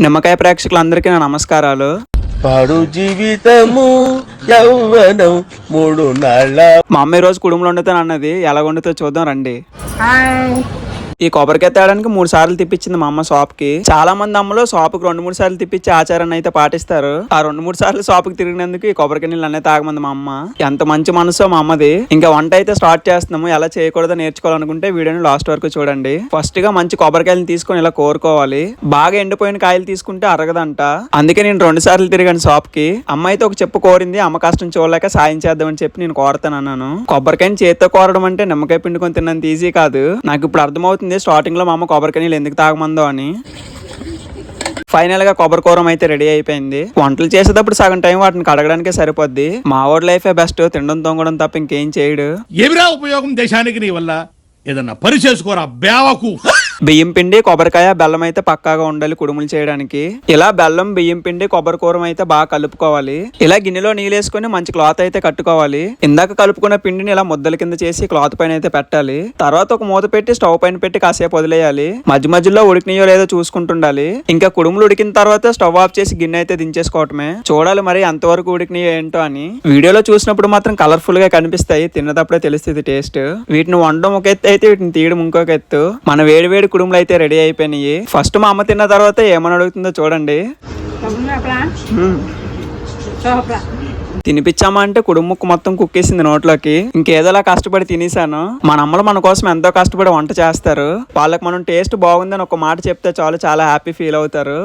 నిమ్మకాయ ప్రేక్షకులందరికీ నా నమస్కారాలు. పాడు జీవితము యౌవనం మూడు నాళ్ళ మా అమ్మ ఈ రోజు కుడుములు వండుతాను అన్నది ఎలా వండుతో చూద్దాం రండి. హాయ్. ఈ కొబ్బరికాయ తేడానికి మూడు సార్లు తిప్పించింది మా అమ్మ షాప్కి చాలా మంది అమ్మలు షాప్కి రెండు మూడు సార్లు తిప్పించి ఆచారాన్ని అయితే పాటిస్తారు. ఆ రెండు మూడు సార్లు షాప్కి తిరిగినందుకు ఈ కొబ్బరికాయ నీళ్ళు అన్నీ తాగమంది మా అమ్మ. ఎంత మంచి మనసో మా అమ్మది. ఇంకా వంట అయితే స్టార్ట్ చేస్తున్నాము. ఎలా చేయకూడదో నేర్చుకోవాలనుకుంటే వీడియోని లాస్ట్ వరకు చూడండి. ఫస్ట్గా మంచి కొబ్బరికాయలు తీసుకొని ఇలా కోరుకోవాలి. బాగా ఎండిపోయిన కాయలు తీసుకుంటే అరగదంట. అందుకే నేను రెండు సార్లు తిరిగాను షాప్కి అమ్మ అయితే ఒక చెప్పు కోరింది అమ్మ కష్టం చూడలేక సాయం చేద్దామని చెప్పి నేను కోరతాను అన్నాను కొబ్బరికాయని చేత్తో కోరడం అంటే నిమ్మకాయ పిండుకొని తిన్నంత ఈజీ కాదు. నాకు ఇప్పుడు అర్థమవుతుంది స్టార్టింగ్లో మా అమ్మ కొబ్బరికాయలు ఎందుకు తాగమందో అని. ఫైనల్గా కొబ్బరి కూరం అయితే రెడీ అయిపోయింది. వంటలు చేసేటప్పుడు సగం టైం వాటిని కడగడానికే సరిపోద్ది. మా ఓడి లైఫే బెస్ట్ తినడం తొంగడం తప్ప ఇంకేం చేయడు. ఏమిరా ఉపయోగం దేశానికి నీ వల్ల? ఏదన్నా పని చేసుకోరా బేవకు. బియ్యం పిండి కొబ్బరికాయ బెల్లం అయితే పక్కాగా ఉండాలి కుడుములు చేయడానికి. ఇలా బెల్లం బియ్యం పిండి కొబ్బరి కూరం అయితే బాగా కలుపుకోవాలి. ఇలా గిన్నెలో నీళ్ళేసుకుని మంచి క్లాత్ అయితే కట్టుకోవాలి. ఇందాక కలుపుకున్న పిండిని ఇలా ముద్దల కింద చేసి క్లాత్ పైన అయితే పెట్టాలి. తర్వాత ఒక మూత పెట్టి స్టవ్ పైన పెట్టి కాసేపు వదిలేయాలి. మధ్య మధ్యలో ఉడికినాయో లేదో చూసుకుంటుండాలి. ఇంకా కుడుములు ఉడికిన తర్వాత స్టవ్ ఆఫ్ చేసి గిన్నె అయితే దించేసుకోవటమే. చూడాలి మరి అంతవరకు ఉడికినాయో ఏంటో అని. వీడియోలో చూసినప్పుడు మాత్రం కలర్ఫుల్గా కనిపిస్తాయి. తిన్నదప్పుడే తెలుస్తుంది టేస్ట్ వీటిని వండడం ఒక ఎత్తు అయితే వీటిని తీయడం ఇంకొక ఎత్తు. మన వేడి వేడి కుడుములు అయితే రెడీ అయిపోయినాయి. ఫస్ట్ మా అమ్మ తిన్న తర్వాత ఏమని అడుగుతుందో చూడండి. తినిపించామా అంటే కుడుము ముక్క మొత్తం కుక్కేసింది నోట్లోకి. ఇంకేదోలా కష్టపడి తినేసాను మన అమ్మలు మన కోసం ఎంతో కష్టపడి వంట చేస్తారు. వాళ్ళకి మనం టేస్ట్ బాగుందని ఒక మాట చెప్తే చాలు చాలా హ్యాపీ ఫీల్ అవుతారు.